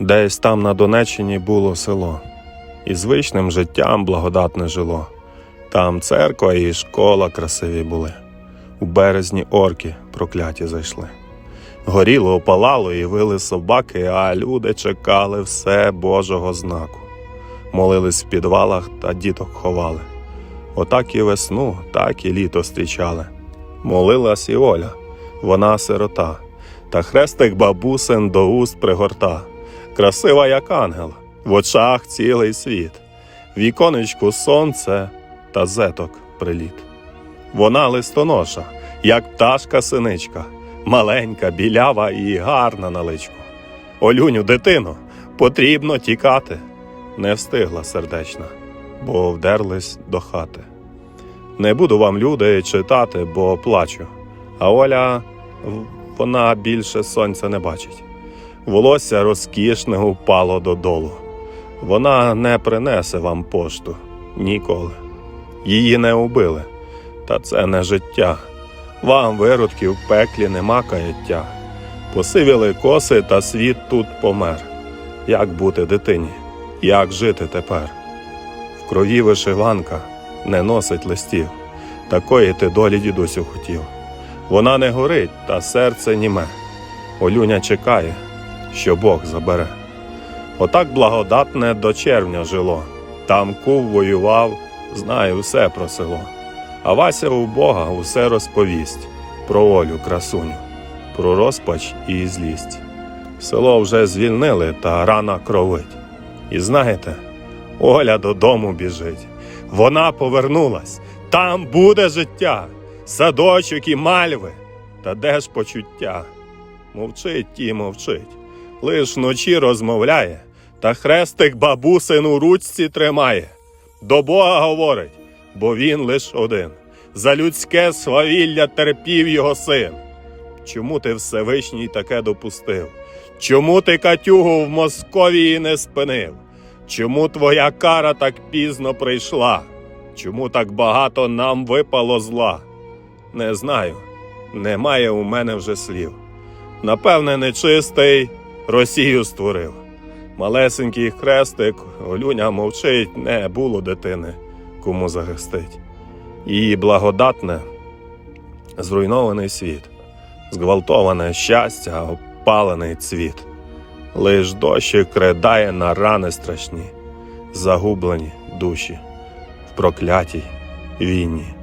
Десь там на Донеччині було село, і звичним життям благодатне жило. Там церква і школа красиві були. У березні орки прокляті зайшли. Горіло, опалало і вили собаки, а люди чекали все Божого знаку. Молились в підвалах та діток ховали. Отак і весну, так і літо зустрічали. Молилась і Оля, вона сирота, та хрестик бабусин до уст пригорта. Красива, як ангел, в очах цілий світ, віконечку сонце та зеток приліт. Вона листоноша, як пташка синичка, маленька, білява і гарна на личку. Олюню, дитино, потрібно тікати. Не встигла сердечна, бо вдерлись до хати. Не буду вам, люди, читати, бо плачу. А Оля, вона більше сонця не бачить. Волосся розкішне упало додолу. Вона не принесе вам пошту ніколи. Її не убили, та це не життя. Вам, виродки, в пеклі нема каяття. Посивіли коси, та світ тут помер. Як бути дитині? Як жити тепер? В крові вишиванка не носить листів. Такої ти долі дідусю хотів. Вона не горить, та серце німе. Олюня чекає, що Бог забере. Отак благодатне до червня жило. Там кув воював, знає все про село. А Вася у Бога усе розповість про Олю красуню, про розпач і злість. Село вже звільнили, та рана кровить. І знаєте, Оля додому біжить. Вона повернулась. Там буде життя, садочок і мальви. Та де ж почуття? Мовчить ті мовчить, лиш вночі розмовляє, та хрестик бабусин у ручці тримає. До Бога говорить, бо він лиш один. За людське свавілля терпів його син. Чому ти Всевишній таке допустив? Чому ти Катюгу в Московії не спинив? Чому твоя кара так пізно прийшла? Чому так багато нам випало зла? Не знаю, немає у мене вже слів. Напевне, нечистий Росію створив. Малесенький хрестик, Олюня мовчить, не було дитини, кому захистить. Її благодатне, зруйнований світ, зґвалтоване щастя, опалений цвіт. Лиш дощик ридає на рани страшні, загублені душі в проклятій війні.